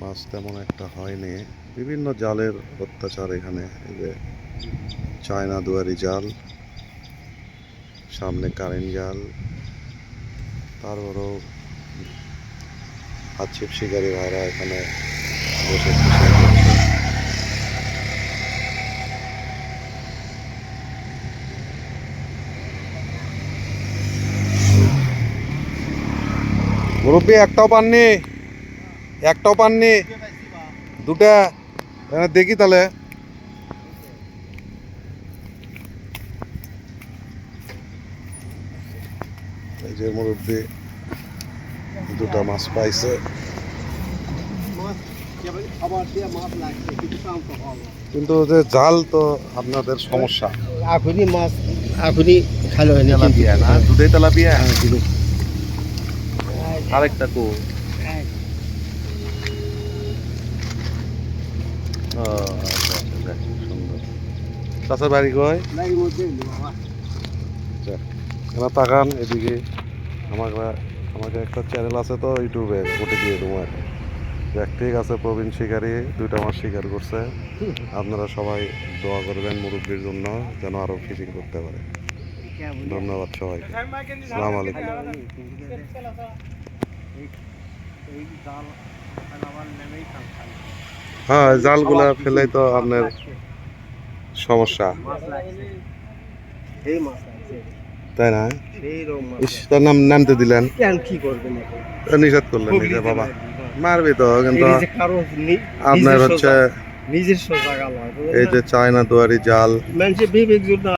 মাছ তেমন একটা হয়নি। বিভিন্ন জালের অত্যাচার এখানে, এই যে চায়না দুয়ারি জাল, সামনে কারেন্ট জাল, তারপরও হাতছিপ শিকারী ভাইরা এখানে বসে মুরব্বী, একটাও পাননি? একটাও পাননি। দুটা। দেখি তাহলে। এই যে মুরব্বী দুটা মাছ পাইছে। কিন্তু যে জাল তো আপনাদের সমস্যা। এখনই মাছ এখনই খালো তেলাপিয়া না? দুধেই তেলাপিয়া? হ্যাঁ, আরেকটা কো। মধ্যে বাবা এবার তাকান এদিকে। আমার একটা চ্যানেল আছে তো ইউটিউবে ঠিক আছে, প্রবীণ শিকারী, দুইটা মাস শিকার করছে। আপনারা সবাই দোয়া করবেন মুরব্বীর জন্য, যেন আরও ফিশিং করতে পারে। ধন্যবাদ সবাইকে। সালাম আলাইকুম। হ্যাঁ জালগুলা ফেলেই তো আপনার সমস্যা। তাই না? ইস তার নাম নামতে দিলেন। কি করবেন নিষেধ করলেন নিজে বাবা। মারবি তো কিন্তু এই যে কারও নি- আপনার হচ্ছে এই যে চায়না দুয়ারি জাল।